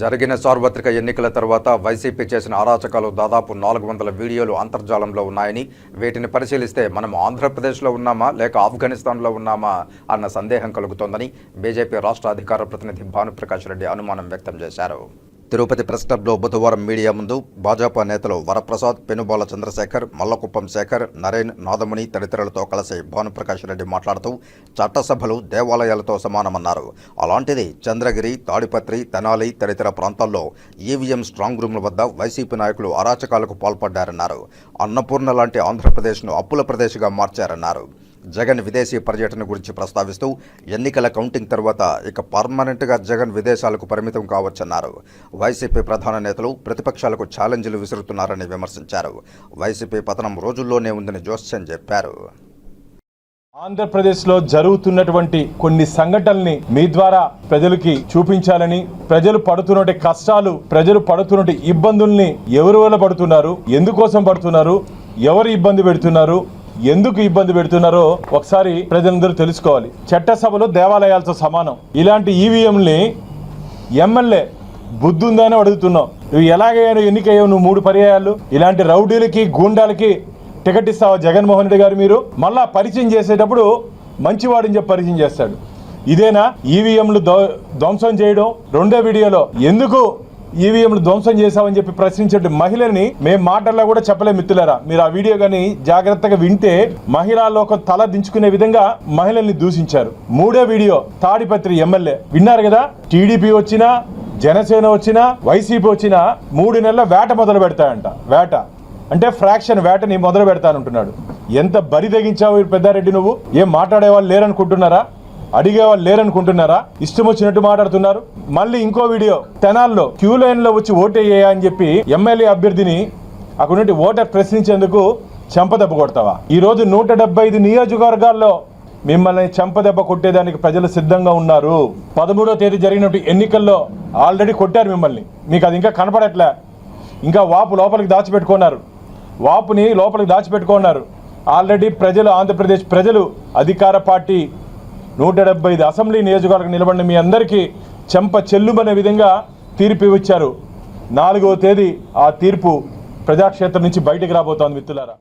జరిగిన సార్వత్రిక ఎన్నికల తర్వాత వైసీపీ చేసిన అరాచకాలు దాదాపు నాలుగు వందల వీడియోలు అంతర్జాలంలో ఉన్నాయని వీటిని పరిశీలిస్తే మనం ఆంధ్రప్రదేశ్లో ఉన్నామా లేక ఆఫ్ఘనిస్తాన్లో ఉన్నామా అన్న సందేహం కలుగుతోందని బీజేపీ రాష్ట్ర అధికార ప్రతినిధి భానుప్రకాష్ రెడ్డి అనుమానం వ్యక్తం చేశారు. తిరుపతి ప్రెస్ క్లబ్లో బుధవారం మీడియా ముందు భాజపా నేతలు వరప్రసాద్ పెనుబాల చంద్రశేఖర్ మల్లకుప్పం శేఖర్ నరేన్ నాదముని తదితరులతో కలిసి భానుప్రకాష్ రెడ్డి మాట్లాడుతూ చట్టసభలు దేవాలయాలతో సమానమన్నారు. అలాంటిది చంద్రగిరి తాడిపత్రి తెనాలి తదితర ప్రాంతాల్లో ఈవీఎం స్ట్రాంగ్ రూమ్ల వద్ద వైసీపీ నాయకులు అరాచకాలకు పాల్పడ్డారన్నారు. అన్నపూర్ణ లాంటి ఆంధ్రప్రదేశ్ను అప్పుల ప్రదేశ్గా మార్చారన్నారు. జగన్ విదేశీ పర్యటన గురించి ప్రస్తావిస్తూ ఎన్నికల కౌంటింగ్ తర్వాత ఇక పర్మనెంట్గా జగన్ విదేశాలకు పరిమితం కావచ్చన్నారు. వైసీపీ ప్రధాన నేతలు ప్రతిపక్షాలకు ఛాలెంజ్లు విసురుతున్నారని విమర్శించారు. వైసీపీ పతనం రోజుల్లోనే ఉందని జోస్యన్ చెప్పారు. ఆంధ్రప్రదేశ్లో జరుగుతున్నటువంటి కొన్ని సంఘటనల్ని మీ ద్వారా ప్రజలకి చూపించాలని ప్రజలు పడుతున్నటువంటి కష్టాలు ప్రజలు పడుతున్నటువంటి ఇబ్బందుల్ని ఎవరి వల్ల పడుతున్నారు? ఎందుకోసం పడుతున్నారు? ఎవరు ఇబ్బంది పెడుతున్నారు? ఎందుకు ఇబ్బంది పెడుతున్నారో ఒకసారి ప్రజలందరూ తెలుసుకోవాలి. చట్టసభలు దేవాలయాలతో సమానం. ఇలాంటి ఈవీఎంని ఎమ్మెల్యే బుద్ధుందని అడుగుతున్నావు నువ్వు ఎలాగైనా ఎన్నికయ్యావు నువ్వు మూడు పర్యాయాలు. ఇలాంటి రౌడీలకి గూండాలకి టికెట్ ఇస్తావా జగన్మోహన్ రెడ్డి గారు మీరు? మళ్ళా పరిచయం చేసేటప్పుడు మంచివాడిని చెప్పి పరిచయం చేస్తాడు. ఇదేనా? ఈవీఎంలు ధ్వంసం చేయడం? రెండో వీడియోలో. ఎందుకు? ఈవీఎంలు ధ్వంసం చేశామని చెప్పి ప్రశ్నించే మహిళని మేము మాటల్లో కూడా చెప్పలేము మిత్రులారా. మీరు ఆ వీడియో కానీ జాగ్రత్తగా వింటే మహిళా లోకం తల దించుకునే విధంగా మహిళల్ని దూషించారు. మూడో వీడియో తాడిపత్రి ఎమ్మెల్యే. విన్నారు కదా? టీడీపీ వచ్చినా జనసేన వచ్చినా వైసీపీ వచ్చినా మూడు నెలల వేట మొదలు పెడతాయంట. వేట. అంటే ఫ్రాక్షన్ వేటని మొదలు పెడతానంటున్నాడు. ఎంత బరి తెగించావు పెద్దారెడ్డి నువ్వు? ఏం మాట్లాడేవాళ్ళు లేరనుకుంటున్నారా? అడిగేవాళ్ళు లేరనుకుంటున్నారా? ఇష్టం వచ్చినట్టు మాట్లాడుతున్నారు. మళ్ళీ ఇంకో వీడియో తెనాల్లో క్యూ లైన్లో వచ్చి ఓటేయ్యా అని చెప్పి ఎమ్మెల్యే అభ్యర్థిని అక్కడ నుండి ఓటర్ ప్రశ్నించేందుకు చెంపదెబ్బ కొడతావా? ఈ రోజు నూట డెబ్బై ఐదు నియోజకవర్గాల్లో మిమ్మల్ని చెంపదెబ్బ కొట్టేదానికి ప్రజలు సిద్ధంగా ఉన్నారు. పదమూడో తేదీ జరిగినటువంటి ఎన్నికల్లో ఆల్రెడీ కొట్టారు మిమ్మల్ని. మీకు అది ఇంకా కనపడట్లే. ఇంకా వాపు లోపలికి దాచిపెట్టుకున్నారు. వాపుని లోపలికి దాచిపెట్టుకున్నారు. ఆల్రెడీ ప్రజలు ఆంధ్రప్రదేశ్ ప్రజలు అధికార పార్టీ నూట డెబ్బై ఐదు అసెంబ్లీ నియోజకవర్గం నిలబడిన మీ అందరికీ చెంప చెల్లుమనే విధంగా తీర్పు ఇచ్చారు నాలుగవ తేదీ ఆ తీర్పు ప్రజాక్షేత్రం నుంచి బయటికి రాబోతోంది మిత్రులారా.